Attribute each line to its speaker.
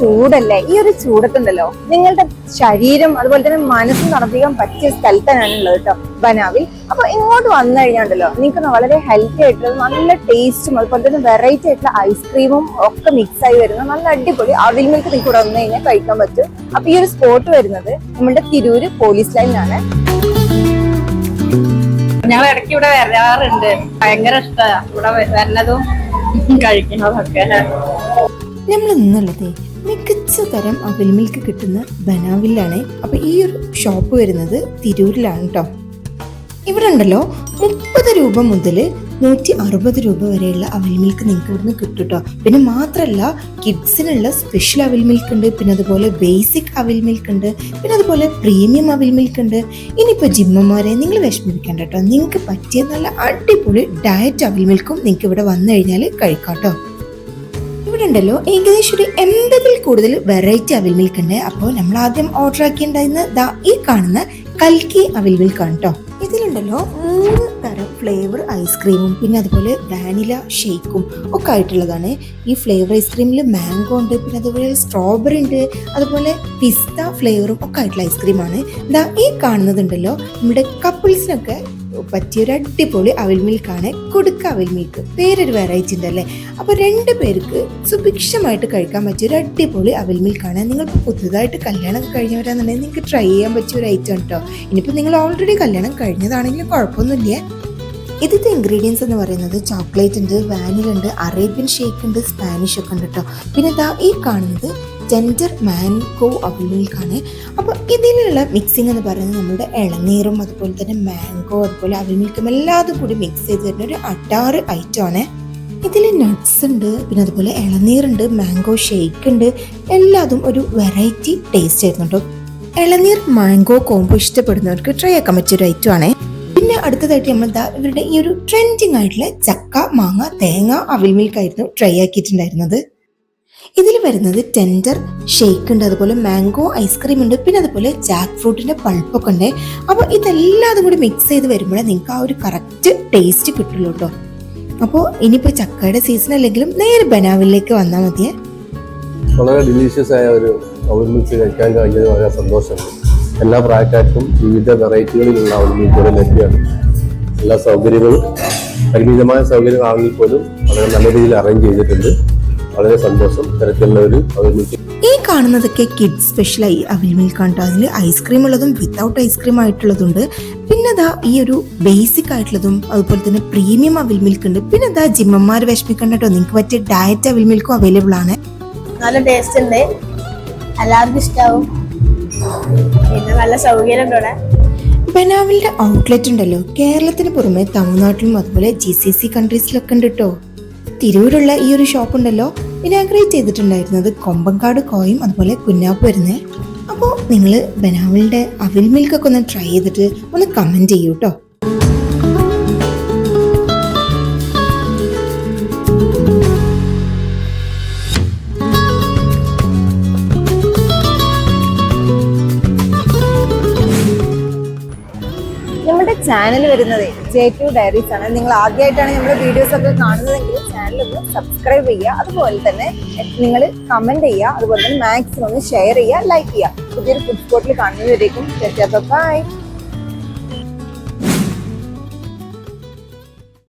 Speaker 1: ചൂടല്ലേ? ഈ ഒരു ചൂടത്തുണ്ടല്ലോ. നിങ്ങളുടെ ശരീരം അതുപോലെ തന്നെ മനസ്സ് നടപ്പിക്കാൻ പറ്റിയ സ്ഥലത്തനാണ് ഉള്ളത് കേട്ടോ ബനാവിൽ. അപ്പൊ ഇങ്ങോട്ട് വന്നു കഴിഞ്ഞാണ്ടല്ലോ നിങ്ങൾക്ക് വളരെ ഹെൽത്തി ആയിട്ടുള്ള നല്ല ടേസ്റ്റും അതുപോലെ തന്നെ വെറൈറ്റി ആയിട്ടുള്ള ഐസ്ക്രീമും ഒക്കെ മിക്സ് ആയി വരുന്ന നല്ല അടിപൊളി അവിൽ മിൽക്ക് നിങ്ങൾക്ക് ഇവിടെ വന്നു കഴിഞ്ഞാൽ കഴിക്കാൻ പറ്റും. അപ്പൊ ഈ ഒരു സ്പോട്ട് വരുന്നത് നമ്മുടെ തിരൂര് പോലീസ് ലൈനിലാണ്
Speaker 2: ഞങ്ങൾ ഇടയ്ക്ക് ഇവിടെ വരാറുണ്ട്. ഭയങ്കര ഇഷ്ടമാണ് ഇവിടെ വരുന്നതും കഴിക്കുന്നതൊക്കെ
Speaker 3: നമ്മൾ ഇന്നുള്ളത് മികച്ച തരം അവിൽ മിൽക്ക് കിട്ടുന്ന ബനാവിലാണ് അപ്പൊ ഈ ഒരു ഷോപ്പ് വരുന്നത് തിരൂരിലാണ് കേട്ടോ ഇവിടെ ഉണ്ടല്ലോ മുപ്പത് രൂപ മുതൽ നൂറ്റി അറുപത് രൂപ വരെയുള്ള അവിൽ മിൽക്ക് നിങ്ങൾക്ക് ഇവിടുന്ന് കിട്ടും കേട്ടോ പിന്നെ മാത്രമല്ല കിഡ്സിനുള്ള സ്പെഷ്യൽ അവിൽ മിൽക്ക് ഉണ്ട് പിന്നെ അതുപോലെ ബേസിക് അവിൽ മിൽക്ക് ഉണ്ട് പിന്നെ അതുപോലെ പ്രീമിയം അവിൽ മിൽക്ക് ഉണ്ട്. ഇനിയിപ്പോൾ ജിമ്മന്മാരെ നിങ്ങൾ വിഷമിപ്പിക്കേണ്ട കേട്ടോ നിങ്ങൾക്ക് പറ്റിയ നല്ല അടിപൊളി ഡയറ്റ് അവിൽ മിൽക്കും നിങ്ങൾക്ക് ഇവിടെ വന്നു കഴിഞ്ഞാൽ കഴിക്കാം കേട്ടോ ഇവിടെ ഉണ്ടല്ലോ ഏകദേശം ഒരു എൺപതിൽ കൂടുതൽ വെറൈറ്റി അവിൽ മിൽക്ക് ഉണ്ട്. അപ്പോൾ നമ്മൾ ആദ്യം ഓർഡർ ആക്കിയിട്ടുണ്ടായിരുന്ന ദാ ഈ കാണുന്ന കൽക്കി അവിൽ ആണ് കേട്ടോ ഇതിലുണ്ടല്ലോ മൂന്ന് തരം ഫ്ലേവർ ഐസ്ക്രീമും പിന്നെ അതുപോലെ വാനില ഷേക്കും ഒക്കെ ആയിട്ടുള്ളതാണ്. ഈ ഫ്ലേവർ ഐസ്ക്രീമിൽ മാംഗോ ഉണ്ട് പിന്നെ അതുപോലെ സ്ട്രോബെറി ഉണ്ട് അതുപോലെ പിസ്ത ഫ്ലേവറും ഒക്കെ ആയിട്ടുള്ള ഐസ്ക്രീമാണ് ദാ ഈ കാണുന്നതുണ്ടല്ലോ നമ്മുടെ കപ്പിൾസിനൊക്കെ പറ്റിയ ഒരു അടിപൊളി അവിൽ മിൽക്കാണ് കൊടുക്ക അവിൽ മിൽക്ക്. പേരൊരു വെറൈറ്റി ഉണ്ടല്ലേ? അപ്പോൾ രണ്ട് പേർക്ക് സുഭിക്ഷമായിട്ട് കഴിക്കാൻ പറ്റിയ ഒരു അടിപൊളി അവിൽ മിൽക്കാണ്. നിങ്ങൾ പുതുതായിട്ട് കല്യാണം കഴിഞ്ഞവരാണെന്നുണ്ടെങ്കിൽ നിങ്ങൾക്ക് ട്രൈ ചെയ്യാൻ പറ്റിയ ഒരു ഐറ്റം കേട്ടോ ഇനിയിപ്പോൾ നിങ്ങൾ ഓൾറെഡി കല്യാണം കഴിഞ്ഞതാണെങ്കിലും കുഴപ്പമൊന്നുമില്ല. ഇതിന്റെ ഇൻഗ്രീഡിയൻസ് എന്ന് പറയുന്നത് ചോക്ലേറ്റ് ഉണ്ട് വാനിലുണ്ട് അറേബ്യൻ ഷേക്ക് ഉണ്ട് സ്പാനിഷ് ഒക്കെ ഉണ്ട് കേട്ടോ പിന്നെ ഈ കാണുന്നത് ജെൻഡർ മാൻഗോ അവിൽ മിൽക്കാണ് അപ്പോൾ ഇതിലുള്ള മിക്സിംഗ് എന്ന് പറയുന്നത് നമ്മുടെ ഇളനീറും അതുപോലെ തന്നെ മാംഗോ അതുപോലെ അവിൽ മിൽക്കും എല്ലാതും കൂടി മിക്സ് ചെയ്ത് തരുന്ന ഒരു അട്ടാറ് ഐറ്റം ആണ്. ഇതിൽ നട്ട്സ് ഉണ്ട് പിന്നെ അതുപോലെ ഇളനീറുണ്ട് മാംഗോ ഷേക്ക് ഉണ്ട്. എല്ലാതും ഒരു വെറൈറ്റി ടേസ്റ്റ് ആയിരുന്നു ഇളനീർ മാംഗോ കോംബോ ഇഷ്ടപ്പെടുന്നവർക്ക് ട്രൈ ആക്കാൻ പറ്റിയൊരു ഐറ്റം ആണ്. പിന്നെ അടുത്തതായിട്ട് നമ്മൾ എന്താ ഇവരുടെ ഈ ഒരു ട്രെൻഡിങ് ആയിട്ടുള്ള ചക്ക മാങ്ങ തേങ്ങ അവിൽ മിൽക്ക് ആയിരുന്നു ട്രൈ ആക്കിയിട്ടുണ്ടായിരുന്നത്. ഇതിൽ വരുന്നത് ടെൻഡർ ഷേക്ക് ഉണ്ട് അതുപോലെ മാംഗോ ഐസ്ക്രീം ഉണ്ട് പിന്നെ അതുപോലെ ജാക്ക് ഫ്രൂട്ടിന്റെ പൾപ്പൊക്കെ ഉണ്ട്. അപ്പോൾ ഇതെല്ലാതും കൂടി മിക്സ് ചെയ്ത് വരുമ്പോഴേ നിങ്ങൾക്ക് ആ ഒരു കറക്റ്റ് ടേസ്റ്റ് കിട്ടുള്ളൂ കേട്ടോ. അപ്പോൾ ഇനിയിപ്പോൾ ചക്കയുടെ സീസൺ അല്ലെങ്കിലും നേരെ ബനാവിലേക്ക് വന്നാൽ മതിയേ.
Speaker 4: വളരെ ഡിലീഷ്യസ് ആയ ഒരു ഒരുമിച്ച് കഴിക്കാൻ കഴിഞ്ഞത് വളരെ സന്തോഷമുണ്ട്. എല്ലാ പ്രായക്കാർക്കും വിവിധ വെറൈറ്റികളിലുള്ള ഔൽ മിൽക്കുകൾ ലഭ്യമാണ്. എല്ലാ സൗകര്യങ്ങളും പരിമിതമായ സൗകര്യങ്ങളാണെങ്കിൽ പോലും വളരെ നല്ല രീതിയിൽ അറേഞ്ച് ചെയ്തിട്ടുണ്ട്. വളരെ സന്തോഷം. തിരക്കുള്ള ഒരു
Speaker 3: ഈ കാണുന്നതൊക്കെ കിഡ്സ് സ്പെഷ്യലായി അവിൽ മിൽക്ക് കേട്ടോ അതിൽ ഐസ്ക്രീം ഉള്ളതും വിത്തൗട്ട് ഐസ്ക്രീം ആയിട്ടുള്ളതുണ്ട്. പിന്നെ ദാ ഈ ഒരു ബേസിക് ആയിട്ടുള്ളതും അതുപോലെ തന്നെ പ്രീമിയം അവിൽ മിൽക്ക് ഉണ്ട്. പിന്നെ ദാ ജിമ്മന്മാർ വിഷമിക്കണ്ട കേട്ടോ. നിങ്ങൾക്ക് പറ്റിയ ഡയറ്റ് അവിൽ മിൽക്കും അവൈലബിൾ ആണ്.
Speaker 2: നല്ല ടേസ്റ്റ് ഉണ്ട്. എല്ലാവർക്കും ഇഷ്ടാവും. പിന്നെ നല്ല സൗകര്യം ഉണ്ട് ഇവിടെ.
Speaker 3: ബനാവിലിന്റെ ഔട്ട്ലെറ്റ് ഉണ്ടല്ലോ. കേരളത്തിന് പുറമെ തമിഴ്നാട്ടിലും അതുപോലെ ജി സി സി കൺട്രീസിലൊക്കെ ഉണ്ട് കേട്ടോ. തിരൂരുള്ള ഈ ഒരു ഷോപ്പ് ഉണ്ടല്ലോ. ഇനാഗ്രേറ്റ് ചെയ്തിട്ടുണ്ടായിരുന്നത് കൊമ്പങ്കാട് കോയും അതുപോലെ കുഞ്ഞാപ്പ് വരുന്നേ അപ്പോൾ നിങ്ങൾ ബനാവിലിന്റെ അവിൽ മിൽക്കൊക്കെ ഒന്ന് ട്രൈ ചെയ്തിട്ട് ഒന്ന് കമന്റ് ചെയ്യൂ കേട്ടോ
Speaker 1: ചാനൽ വരുന്നത് ജെ ടു ഡയറീസ് ആണ്. നിങ്ങൾ ആദ്യമായിട്ടാണ് നമ്മുടെ വീഡിയോസ് ഒക്കെ കാണുന്നതെങ്കിൽ ചാനൽ ഒന്ന് സബ്സ്ക്രൈബ് ചെയ്യുക. അതുപോലെ തന്നെ നിങ്ങൾ കമന്റ് ചെയ്യുക. അതുപോലെ തന്നെ മാക്സിമം ഒന്ന് ഷെയർ ചെയ്യുക. ലൈക്ക് ചെയ്യുക. പുതിയൊരു ഫുഡ് സ്പോട്ടിൽ കാണുന്നവരേക്കും. ബൈ